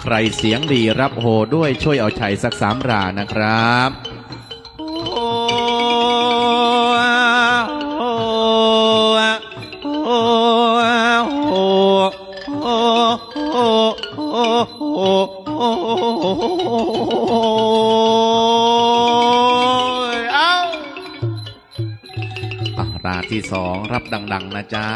ใครเสียงดีรับโหด้วยช่วยเอาชัยสักสามรานะครับโอ้โอ้โอ้โอ้โอ้โอ้เอ้าอะราที่สองรับดัง ๆ นะจ๊ะ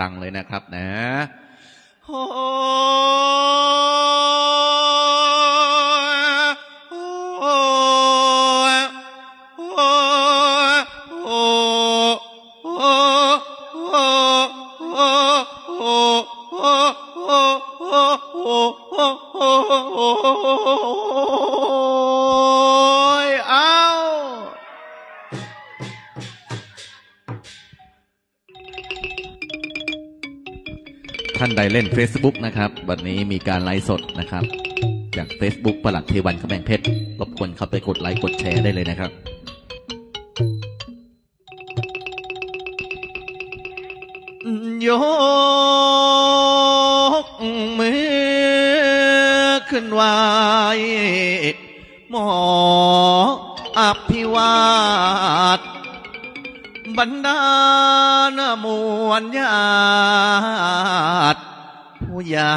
ดัง ๆ เลยนะครับ นะโอ้โอ้โอ้โอ้โอ้ ท่านใดเล่น Facebook นะครับ วันนี้มีการไลฟ์สดนะครับ จาก Facebook ประหลัดเทวันขแมงเพชรรบกวนเข้าไปกดไลค์กดแชร์ได้เลยนะครับยกมือขึ้นไหวหมออภิวาท บรรดาหนมวลญาติผู้ใหญ่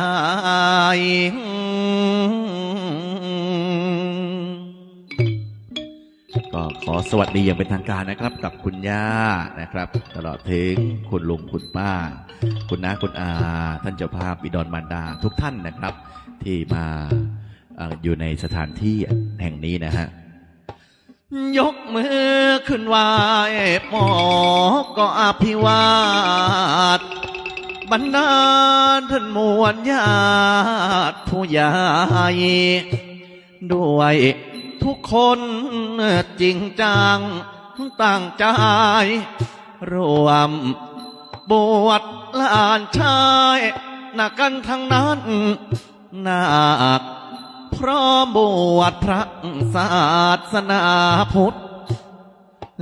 ก็ขอสวัสดีอย่างเป็นทางการนะครับ กับคุณย่านะครับ ตลอดถึงคุณลุงคุณป้า คุณน้าคุณอา ท่านเจ้าภาพบิดอนมารดาทุกท่านนะครับ ที่มาอยู่ในสถานที่แห่งนี้นะฮะ ยกมือขึ้นไหวหมอก็อภิวาทบรรดาท่านมวลญาติผู้ใหญ่ด้วยทุกคนจริงจังตั้งใจ รวมบวชหลานชายนักกันทั้งนั้นนา คพร้อมบวชพระศาสนาพุทธ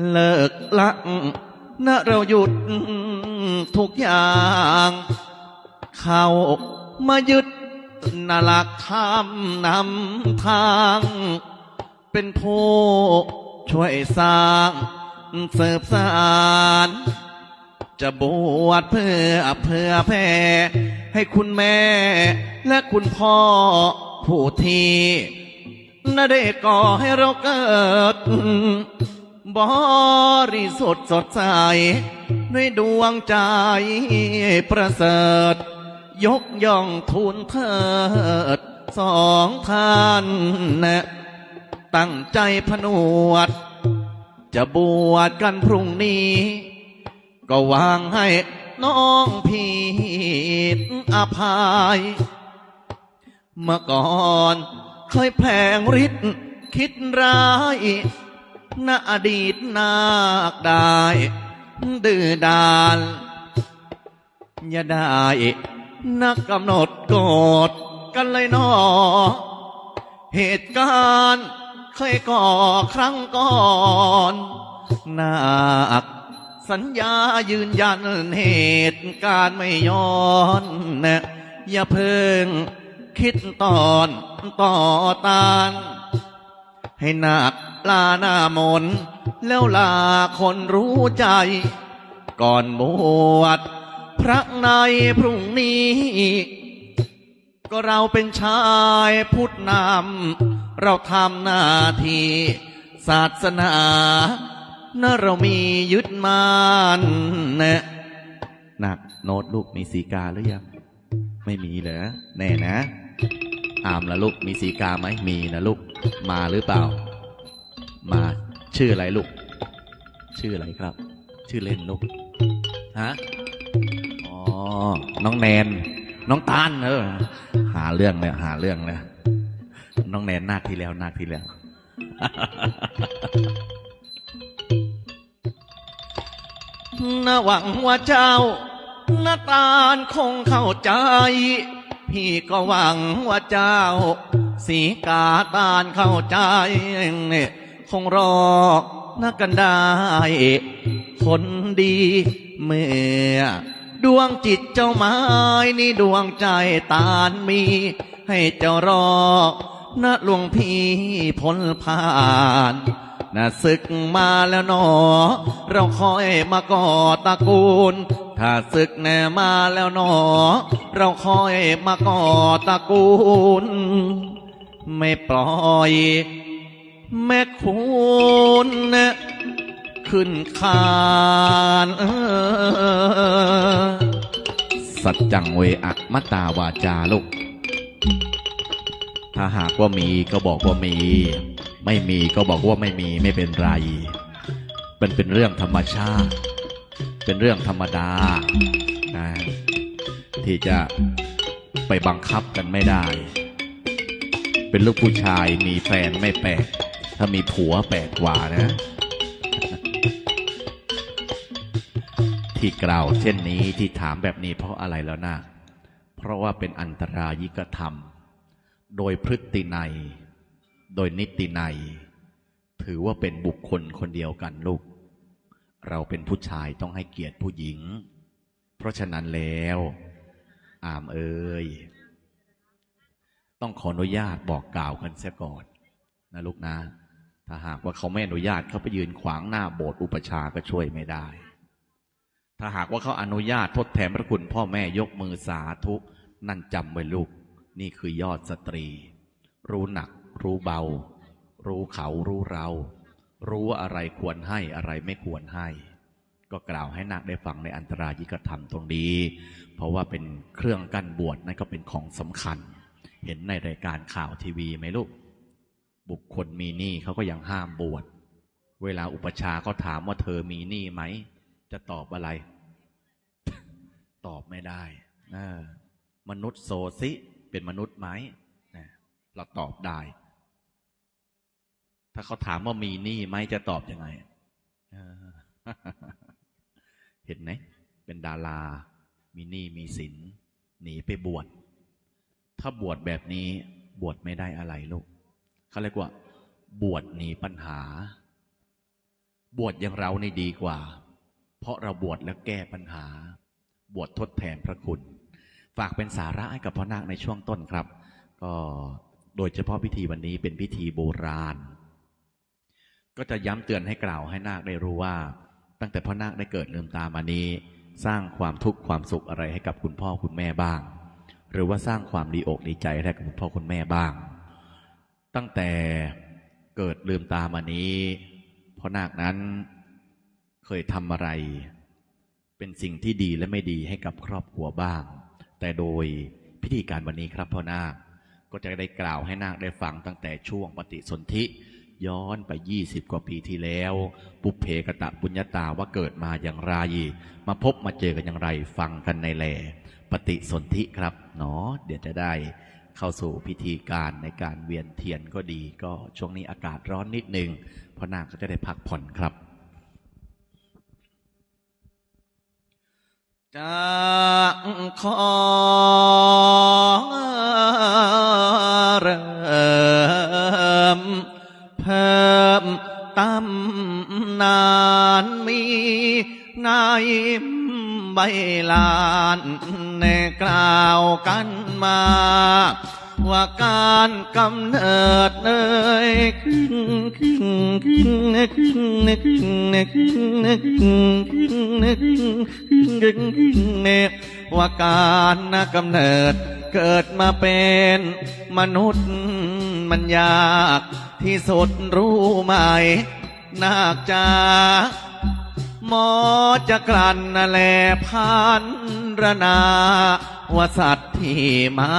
เลิกละนะเราหยุดทุกอย่าง เข้ามายึดนาลักธรรมนำทาง เป็นผู้ช่วยสร้างเสิบสารจะบวชเพื่อเพื่อแผ่ให้คุณแม่และคุณพ่อ ผู้ที่น่าได้ก่อให้เราเกิด บริสุทธิ์สดใส ด้วยดวงใจประเสริฐ ยกย่องทูลเทิดสองท่านนะตั้งใจผนวด จะบวชกันพรุ่งนี้ ก็วางให้น้องพี่อภัย เมื่อก่อนเคยแผลงฤทธิ์คิดร้ายณอดีตนาคได้ดื้อดานอย่าได้นักกำหนดกรธกันเลยนอ เหตุการณ์เคยก่อครั้งก่อนนาคสัญญายืนยันเหตุการณ์ไม่ย้อนนะอย่าเพิ่ง คิดตอนต่อตานให้นาคลาหน้ามน แล้วลาคนรู้ใจ ก่อนบวชพระในพรุ่งนี้ ก็เราเป็นชายพุทธนำเราทำหน้าที่ศาสนานะเรามียึดมันนะหนักโน้ตลูกมีสีกาหรือยัง ไม่มีเหรอ แน่นะ อามละลูกมีสีกาไหมมีนะลูก มาหรือเปล่า มาชื่ออะไรลูก ชื่ออะไรครับ ชื่อเล่นลูกฮะอ๋อน้องแนน น้องตาลเออหาเรื่องเลยหาเรื่องเลยน้องแนนนาคที่แล้วนาคที่แล้ว น่าหวังว่าเจ้าน้าตาลคงเข้าใจ พี่ก็หวังว่าเจ้า สีกาตาลเข้าใจคงรอนักกันได้คนดี เมื่อ ดวงจิตเจ้าไม้นี่ดวงใจตาลมี ให้เจ้ารอนะหลวงพี่พ้นผ่านนะศึกมาแล้วหนอ เราคอยมาก่อตระกูล ถ้าศึกแน่มาแล้วหนอ เราคอยมาก่อตระกูล ไม่ปล่อย แม่คุณขึ้นคานสัจจังเวอะมัตาวาจาลูก ถ้าหากว่ามีก็บอกว่ามี ไม่มีก็บอกว่าไม่มีไม่เป็นไรเป็นเป็นเรื่องธรรมชาติ เป็นเรื่องธรรมดานะที่จะไปบังคับกันไม่ได้ เป็นลูกผู้ชายมีแฟนไม่แปลก ถ้ามีผัวแปลกกว่านะ ที่กล่าวเช่นนี้ที่ถามแบบนี้เพราะอะไรแล้วนะ เพราะว่าเป็นอันตรายิกธรรม โดยพฤตินัยโดยนิตินัยถือว่าเป็นบุคคลคนเดียวกันลูก เราเป็นผู้ชายต้องให้เกียรติผู้หญิง เพราะฉะนั้นแล้ว อามเอ่ยต้องขออนุญาตบอกกล่าวกันเสียก่อนนะลูกนะ ถ้าหากว่าเขาไม่อนุญาตเขาไปยืนขวางหน้าโบสถ์อุปชาก็ช่วยไม่ได้ ถ้าหากว่าเขาอนุญาตทดแทนพระคุณพ่อแม่ยกมือสาธุนั่นจำไว้ลูก นี่คือยอดสตรี รู้หนัก รู้เบา รู้เขารู้เรา รู้ว่าอะไรควรให้อะไรไม่ควรให้ ก็กล่าวให้นักได้ฟังในอันตรายิกธรรมตรงนี้ เพราะว่าเป็นเครื่องกั้นบวชนั่นก็เป็นของสำคัญ เห็นในรายการข่าวทีวีไหมลูก บุคคลมีหนี้เขาก็ยังห้ามบวชเวลาอุปชาเขาถามว่าเธอมีหนี้ไหม จะตอบอะไร ตอบไม่ได้มนุษย์โซซิเป็นมนุษย์ไหมเราตอบได้ ถ้าเขาถามว่ามีหนี้ไหมจะตอบยังไงเห็นไหมเป็นดารา มีหนี้มีสินหนีไปบวชถ้าบวชแบบนี้บวชไม่ได้อะไรลูกเขาเรียกว่า บวชหนีปัญหา บวชอย่างเรานี่ดีกว่า เพราะเราบวชแล้วแก้ปัญหา บวชทดแทนพระคุณ ฝากเป็นสาระให้กับพ่อนาคในช่วงต้นครับ ก็โดยเฉพาะพิธีวันนี้เป็นพิธีโบราณ ก็จะย้ำเตือนให้กล่าวให้นาคได้รู้ว่า ตั้งแต่พ่อนาคได้เกิดลืมตามานี้ สร้างความทุกข์ความสุขอะไรให้กับคุณพ่อคุณแม่บ้าง หรือว่าสร้างความดีอกดีใจให้กับคุณพ่อคุณแม่บ้าง ตั้งแต่เกิดลืมตามานี้พ่อนาคนั้นเคยทำอะไร เป็นสิ่งที่ดีและไม่ดีให้กับครอบครัวบ้าง แต่โดยพิธีการวันนี้ครับพ่อนาคก็จะได้กล่าวให้นาคได้ฟังตั้งแต่ช่วงปฏิสนธิ ย้อนไป20กว่าปีที่แล้ว ปุเพกะตะปุญญาตาว่าเกิดมาอย่างไร มาพบมาเจอกันอย่างไรฟังกันในแหล่ปฏิสนธิครับเนาะเดี๋ยวจะได้เข้าสู่พิธีการในการเวียนเทียนก็ดี ก็ช่วงนี้อากาศร้อนนิดนึงพ่อนาคก็จะได้พักผ่อนครับจากขอเริ่มเพิ่มตำนานมีในใบลานในกล่าวกันมา ว่าการกำเนิดเอ่ยขึ้นขึ้นขึ้นขึ้นขึ้นขึ้นขึ้นขึ้นขึ้นขึ้นขึ้นขึ้นว่าการนกำเนิด เกิดมาเป็นมนุษย์มันยากที่สุดรู้ไหมนาคจาหมอจะกลั่นแลพันรนาว่าสัตว์ที่มา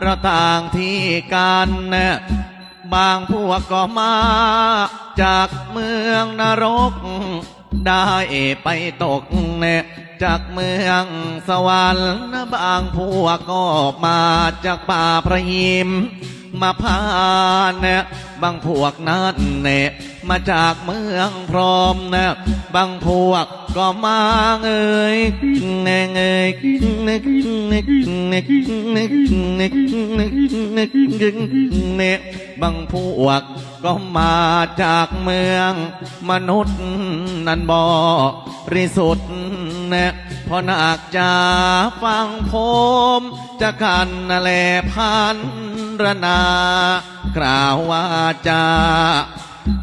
เราต่างที่กันบางพวกก็มา จากเมืองนรก ได้ไปตกเนี่ย จากเมืองสวรรค์บางพวกก็มาจากป่าพระหิม มาพานเนี่ยบางพวกนั้นเนี่ยมาจากเมืองพร้อมเนี่ยบางพวกก็มาเงยเงยเงยเงยเงยเงยเงยเงยเงยบางพวกก็มาจากเมืองมนุษย์นันบริสุทธิ์ พอนักจะฟังผมจะกันแลพันรนากล่าวว่าจะ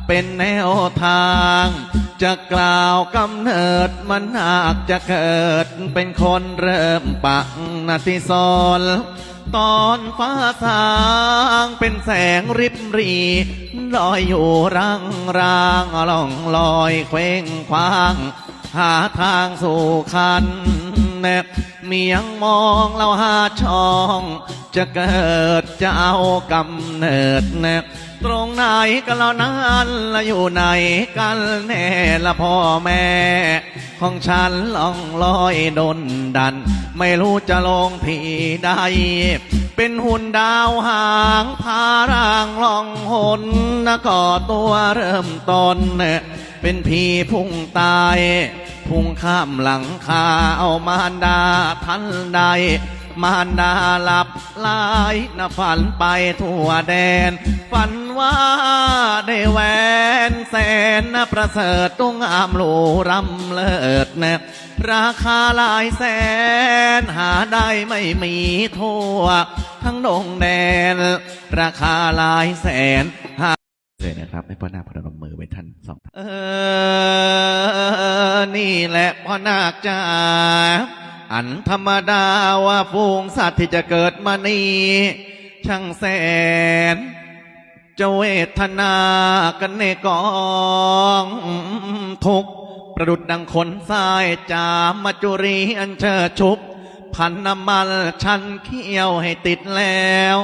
เป็นแนวทาง จะกล่าวกำเนิดมันหากจะเกิดเป็นคนเริ่มปักนาทิซอนตอนฟ้าสางเป็นแสงริบรีลอยอยู่รังรางล่องลอยเคว้งคว้าง หาทางสู่คันแนบเมียงมองเราหาช่อง จะเกิดจะเอากำเนิดแนบตรงไหนกันแล้วนั้นละอยู่ไหนกันแน่ละพ่อแม่ ของฉันล่องลอยดนดัน ไม่รู้จะลงที่ใดเป็นหุ่นดาวหางพาร่างล่องหนนะก่อตัวเริ่มต้นเนี่ยเป็นผีพุ่งตาย พุ่งข้ามหลังคาเอามารดาทันใด มารดาหลับไหลายนะฝันไปทั่วแดน ฝันว่าได้แหวนแสนนะประเสริฐตุ้งอามลูรำเลิศนะราคาหลายแสนหาได้ไม่มีทั่ว ทั้งดงแดน ราคาหลายแสนหา เลยนะครับให้พ่อนาคพนมมือไว้ท่านสองท่านเออ นี่แหละพ่อนาคจ้าอันธรรมดาว่าฟูงสัตว์ที่จะเกิดมานี้ช่างแสนจะเวทนากันในกองทุกประดุดดังขนทรายจามจุรีอันเชิดชุบ พันน้ำมันชันเขี้ยวให้ติดแล้ว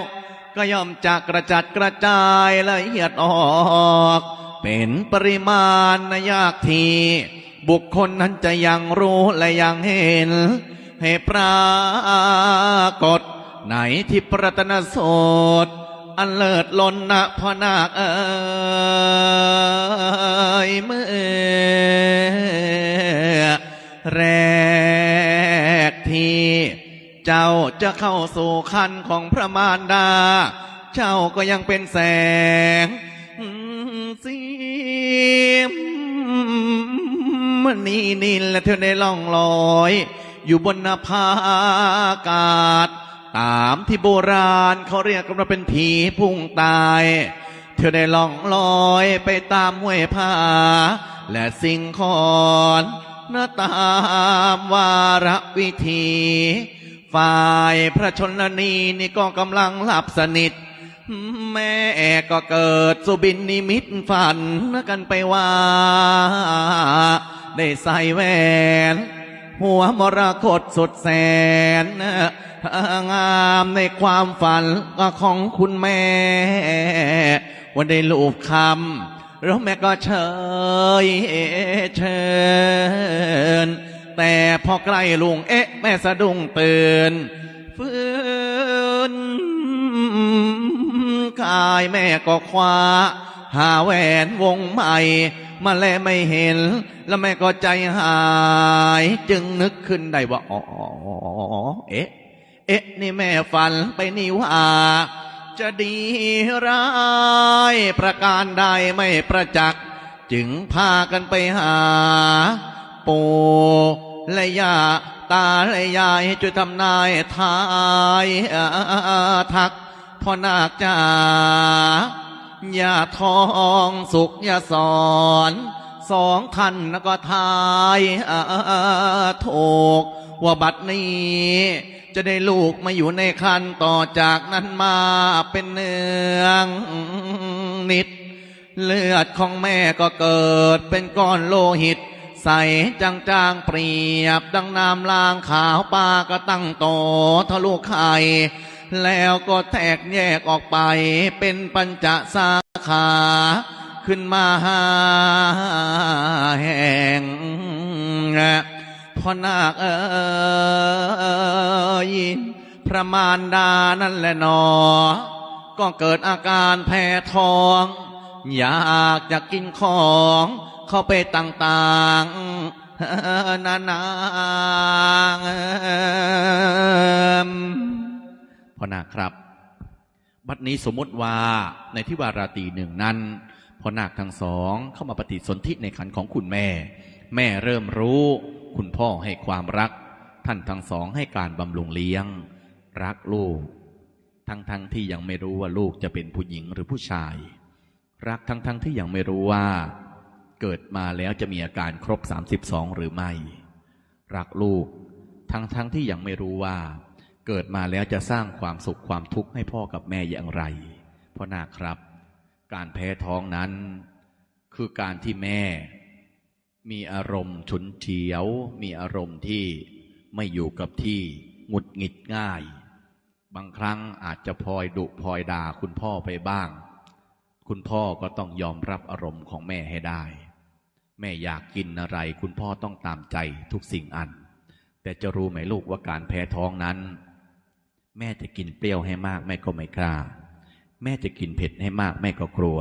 ก็ย่อมจะกระจัดกระจายละเอียดออก เป็นปริมาณนยากทีบุคคลนั้นจะยังรู้และยังเห็น ให้ปรากฏไหนที่ประตนโสดอันเลิศล้นนะพนาคเอ๋ยเมื่อแร เจ้าจะเข้าสู่คันของพระมารดา เจ้าก็ยังเป็นแสงสีมันนี่นี่และเธอได้ล่องลอย อยู่บนนภาอากาศ ตามที่โบราณเขาเรียกกันว่าเป็นผีพุ่งตาย เธอได้ล่องลอยไปตามห้วยผาและสิ่งขอนนาตามวาระวิธี ฝ่ายพระชนนีนี่ก็กำลังหลับสนิท แม่ก็เกิดสุบินนิมิตฝันกันไปว่า ได้ใส่แหวน หัวมรกตสุดแสน งามในความฝันของคุณแม่ วันได้ลูกคำแล้วแม่ก็เฉยเชิญแต่พอใกล้ลุงเอ๊ แม่สะดุ้งตื่นฟื้นกายแม่ก็คว้า หาแหวนวงใหม่ มาแลไม่เห็น แล้วแม่ก็ใจหาย จึงนึกขึ้นได้ว่าอ๋อเอ๊ะ เอ๊ะ นี่แม่ฝันไปนี่ว่าจะดีร้ายประการใดไม่ประจักษ์จึงพากันไปหา ปู่และย่า ตาและยายช่วยทำนายทายทักพ่อนาคจ๋าอย่าทองสุขอย่าสอนสองท่านก็ทายถกว่าบัดนี้ จะได้ลูกมาอยู่ในคันต่อจากนั้นมาเป็นเนืองนิด เลือดของแม่ก็เกิดเป็นก้อนโลหิต ใสจางจางๆเปรียบ ดังน้ำลางขาวปลาก็ตั้งโตทะลุไข่แล้วก็แตกแยกออกไป เป็นปัญจสาขา ขึ้นมาหาแห่งพ่อนาคเอยพระมารดานั่นแหละหนอ ก็เกิดอาการแพ้ท้อง อยากจะกินของ เข้าไปต่างๆนานาพ่อนาครับ บัดนี้สมมติว่าในที่วาราตีหนึ่งนั้นพ่อนาคทั้งสองเข้ามาปฏิสนธิในขันของคุณแม่ แม่เริ่มรู้ คุณพ่อให้ความรัก ท่านทั้งสองให้การบำรุงเลี้ยง รักลูก ทั้งทั้งๆที่ยังไม่รู้ว่าลูกจะเป็นผู้หญิงหรือผู้ชาย รักทั้งทั้งที่ยังไม่รู้ว่า เกิดมาแล้วจะมีอาการครบ 32 หรือไม่ รักลูก ทั้งทั้งๆที่ยังไม่รู้ว่า เกิดมาแล้วจะสร้างความสุขความทุกข์ให้พ่อกับแม่อย่างไร เพราะนาครับ การแพ้ท้องนั้น คือการที่แม่ มีอารมณ์ฉุนเฉียว มีอารมณ์ที่ไม่อยู่กับที่หงุดหงิดง่าย บางครั้งอาจจะพลอยดุพลอยด่าคุณพ่อไปบ้าง คุณพ่อก็ต้องยอมรับอารมณ์ของแม่ให้ได้ แม่อยากกินอะไร คุณพ่อต้องตามใจทุกสิ่งอัน แต่จะรู้ไหมลูกว่าการแพ้ท้องนั้น แม่จะกินเปรี้ยวให้มากแม่ก็ไม่กล้า แม่จะกินเผ็ดให้มากแม่ก็กลัว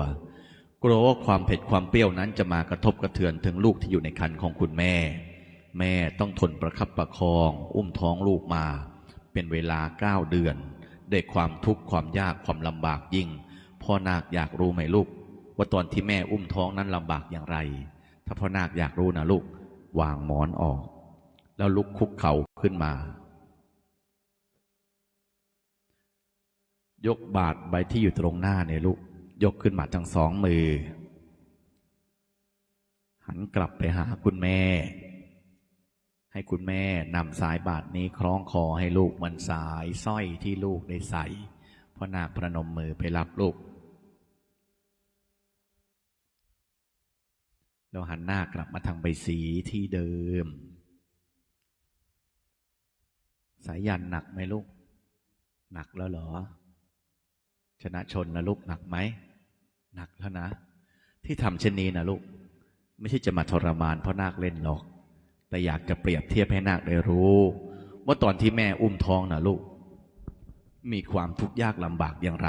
กลัวว่าความเผ็ดความเปรี้ยวนั้นจะมากระทบกระเทือนถึงลูกที่อยู่ในครรภ์ของคุณแม่ แม่ต้องทนประคับประคอง อุ้มท้องลูกมา เป็นเวลาเก้าเดือนด้วยความทุกข์ความยากความลำบากยิ่งพ่อนาคอยากรู้ไหมลูก ว่าตอนที่แม่อุ้มท้องนั้นลำบากอย่างไร ถ้าพ่อนาคอยากรู้นะลูกวางหมอนออก แล้วลุกคุกเข่าขึ้นมา ยกบาทใบที่อยู่ตรงหน้าเนี่ยลูก ยกขึ้นมาทั้งสองมือ หันกลับไปหาคุณแม่ ให้คุณแม่นำสายบาทนี้คล้องคอให้ลูกมันสายสร้อยที่ลูกได้ใส่พ่อนาคประนมมือไปรับลูก แล้วหันหน้ากลับมาทางใบสีที่เดิม สายยันหนักไหมลูก หนักแล้วเหรอ ชนะชนนะลูกหนักไหม หนักแล้วนะ ที่ทำเช่นนี้นะลูก ไม่ใช่จะมาทรมานเพราะนาคเล่นหรอก แต่อยากจะเปรียบเทียบให้นาคได้รู้ ว่าตอนที่แม่อุ้มท้องนะลูก มีความทุกข์ยากลำบากอย่างไร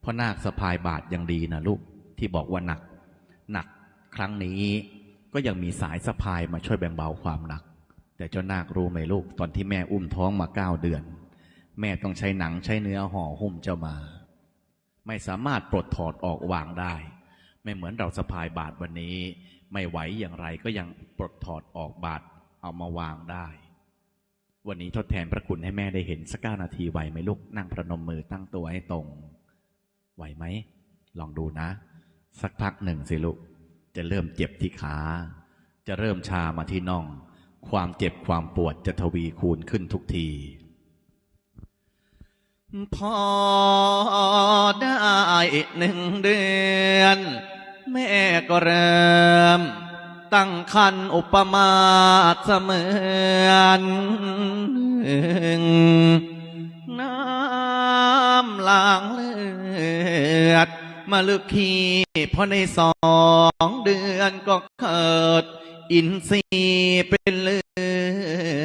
เพราะนาคสะพายบาทยังดีนะลูก ที่บอกว่าหนัก หนัก ครั้งนี้ก็ยังมีสายสะพายมาช่วยแบ่งเบาความหนัก แต่เจ้านาครู้ไหมลูกตอนที่แม่อุ้มท้องมาเก้าเดือน แม่ต้องใช้หนังใช้เนื้อห่อหุ้มเจ้ามา ไม่สามารถปลดถอดออกวางได้ ไม่เหมือนเราสะพายบาทวันนี้ ไม่ไหวอย่างไรก็ยังปลดถอดออกบาทเอามาวางได้ วันนี้ทดแทนพระคุณให้แม่ได้เห็นสักเก้านาทีไหวไหมลูกนั่งประนมมือตั้งตัวให้ตรง ไหวไหมลองดูนะ สักพักหนึ่งสิลูก จะเริ่มเจ็บที่ขา จะเริ่มชามาที่น่อง ความเจ็บความปวดจะทวีคูณขึ้นทุกที พอได้หนึ่งเดือน แม่ก็เริ่ม ตั้งคันอุปมาเสมือนน้ำล้างเลือด มาลึกขี้พอในสองเดือนก็เกิด อินทรีย์เป็นเลื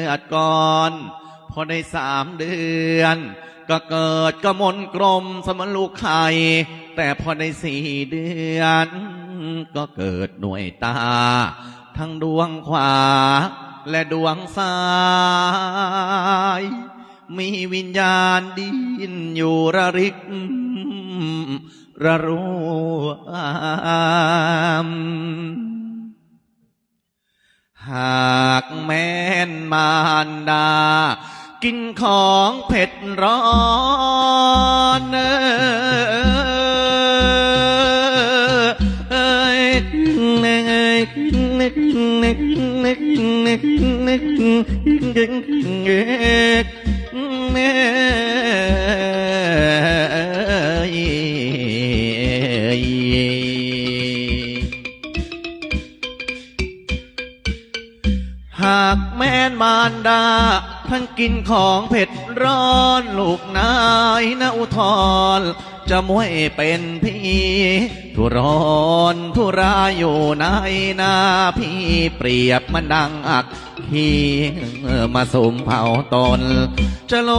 อดก่อนพอได้สามเดือน ก็เกิดกระมนกลมสมลูกไข่ แต่พอได้สี่เดือน ก็เกิดหน่วยตา ทั้งดวงขวา และดวงซ้าย มีวิญญาณดินอยู่ระริก ระรวมหากแม่นมารดา กินของเผ็ดร้อนเอ้ยากแม่นมารดาท่านกินของเผ็ดร้อน ลูกนายนะอุทรจะมวยเป็นพี่ทุรอนทุราอยู่ในนาพี่เปรียบมันดังอักขีมาสุมเผาตน จะโล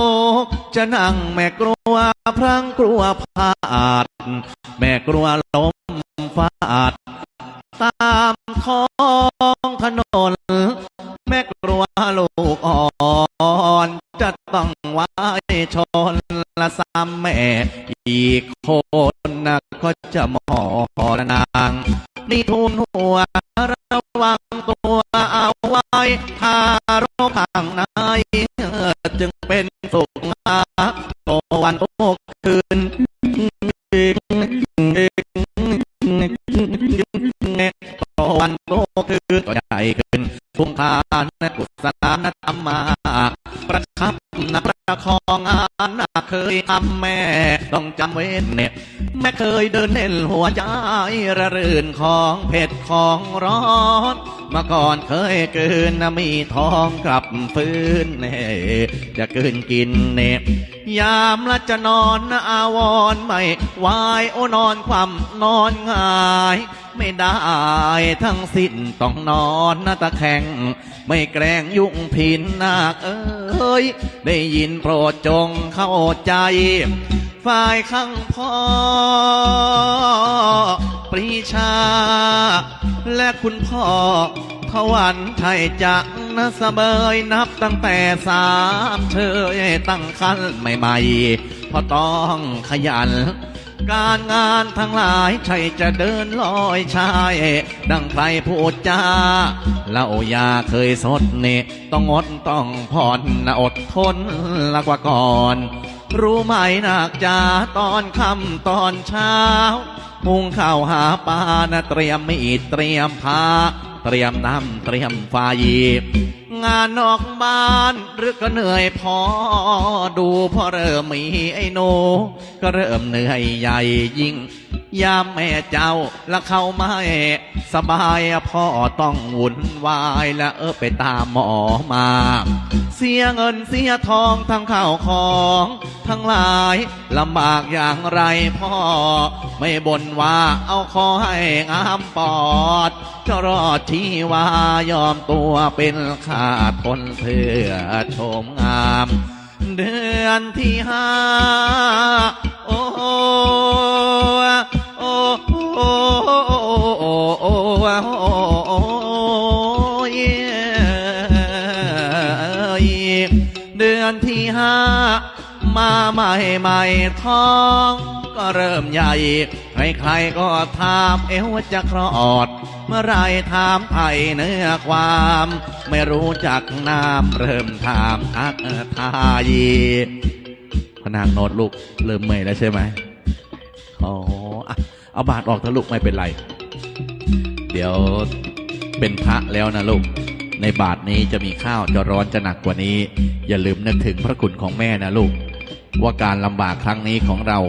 กจะนั่งแม่กลัวพรังกลัวพลาด แม่กลัวล้มฟาดตามท้อ แม่อีกคนนะก็จะมอละนางนี่ทุนหัวระวังตัวเอาไว้ถ้ารบข้างในจึงเป็นสุขโตวันโอคืนตวันโตคืนก็ใหญ่ขึ้นทุ่งทานกุศลนธรรมาประคับนะประคองอา นนะเคยทำแม่ต้องจำเว้นเน็ตแม่เคยเดินเล่นหัวใจระรื่นของเผ็ดของร้อนมื่อก่อนเคยเกินนะมีทองกลับฟื้นเน่จะเกินกินเน็บยามละจะนอนนะอาวรไม่วายโอนอนความนอนงาย ไม่ได้ทั้งสิ้นต้องนอนหน้าตะแคงไม่แกล้งยุ่งผินนาคเอ้ย ได้ยินโปรดจงเข้าใจ ฝ่ายข้างพ่อ ปรีชา และคุณพ่อทวันไทยจักนะสะเบยนับตั้งแต่สามเชยตั้งคันใหม่ๆเพราะต้องขยัน การงานทั้งหลายใช่จะเดินลอยชาย ดังใครพูดจาเล่ายาเคยสดเนี่ต้องอดต้องผ่อนอดทนละกว่าก่อน รู้ไหมนักจาตอนค่ำตอนเช้าหุงข้าวหาปลานะเตรียมมีดเตรียมผ้าเตรียมน้ำเตรียมไฟ งานนอกบ้านหรือก็เหนื่อยพอ ดูพอเริ่มมีไอ้โน ก็เริ่มเหนื่อยใหญ่ยิ่ง ยามแม่เจ้าและเขาไม่สบายพ่อต้องวุ่นวายและเออไปตามหมอมา เสียเงินเสียทองทั้งข้าวของ ทั้งหลายลำบากอย่างไรพ่อ ไม่บ่นว่าเอาขอให้งามปอดจะรอดที่ว่ายอมตัวเป็นข้าทนเพื่อชมงาม เดือนที่ห้าโอ้โอ้โอ้โอ้โอ้โอ้เดือนที่ห้ามาใหม่ใหม่ท้อง ก็เริ่มใหญ่ ใครๆก็ถามเอวจะคลอด เมื่อไรถามไทยเนื้อความ ไม่รู้จักนามเริ่มถามทักทายพนางโนดลูกเริ่มเมื่อยแล้วใช่ไหมอ๋ออเอาบาทออกเถอะลูกไม่เป็นไร เดี๋ยวเป็นพระแล้วนะลูก ในบาทนี้จะมีข้าวจะร้อนจะหนักกว่านี้ อย่าลืมนึกถึงพระคุณของแม่นะลูก ว่าการลำบากครั้งนี้ของเรา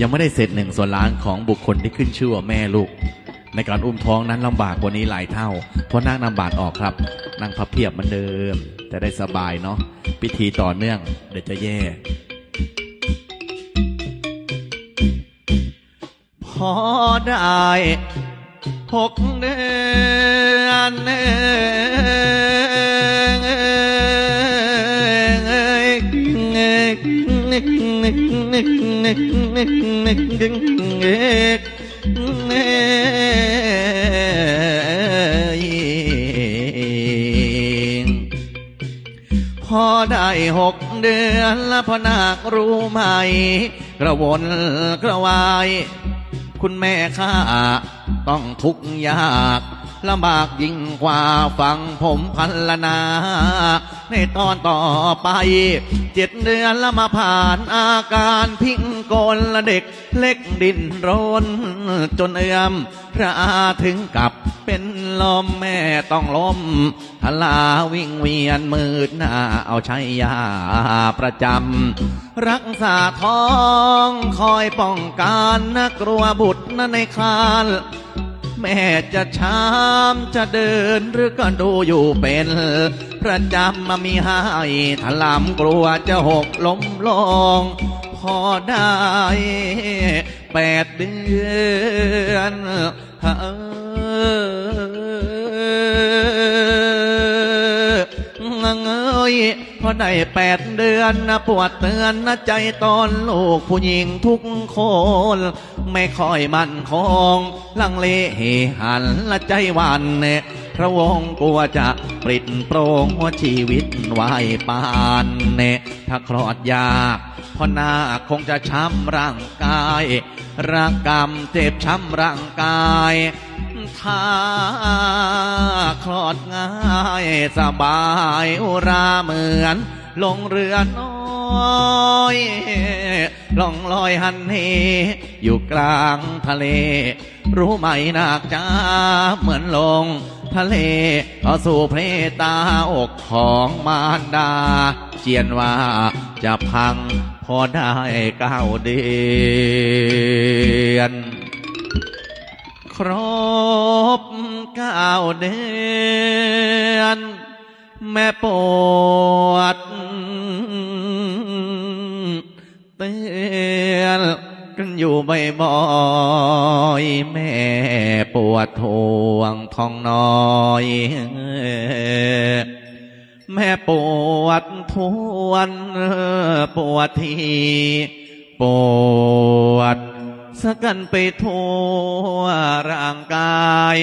ยังไม่ได้เสร็จหนึ่งส่วนล้านของบุคคลที่ขึ้นชื่อว่าแม่ลูก ในการอุ้มท้องนั้นลำบากกว่านี้หลายเท่า เพราะนั่งนำบาทออกครับ นั่งพับเพียบเหมือนเดิม จะได้สบายเนาะพิธีต่อเนื่องเดี๋ยวจะแย่ พอได้หกเดือน พอได้หกเดือนแล้วพอนาครู้ไหม กระวนกระวาย คุณแม่ข้าต้องทุกข์ยาก ลำบากยิ่งกว่าฟังผมพันละนา ในตอนต่อไป เจ็ดเดือนละมาผ่านอาการพิงโกลละเด็กเล็กดินรน จนเอื้อมพระอาถึงกับเป็นลมแม่ต้องล้มทลาวิ่งเวียนมืดหน้าเอาใช้ยาประจำ รักษาท้องคอยป้องกันนักลัวบุตรนั้นในคลาน แม่จะช้ำจะเดินหรือก็ดูอยู่เป็นประจำมามีให้ถลำกลัวจะหกล้มลง พอได้แปดเดือนเอ้ย พอได้แปดเดือนนะปวดเตือนนะใจตอนลูกผู้หญิงทุกคน ไม่ค่อยมั่นคง ลังเลเหหันละใจวันเนี่ยพระวงกลัวจะปริดโปรงหัวชีวิตไว้ปานเนี่ยถ้าคลอดยากพอหน้าคงจะช้ำร่างกายร่างกรรมเจ็บช้ำร่างกาย ถ้าคลอดง่ายสบายอุราเหมือน ลงเรือน้อยล่องลอยหันเหอยู่กลางทะเล รู้ไหมนักจ้าเหมือนลงทะเลเอาสู่เพลตาอกของมารดา เจียนว่าจะพังพอได้เก้าเดือน ครบเก้าเดือน แม่ปวดเตือนกันอยู่บ่อยๆแม่ปวดทวงท้องน้อย แม่ปวดทวนปวดที ปวด สกันไปทั่วร่างกาย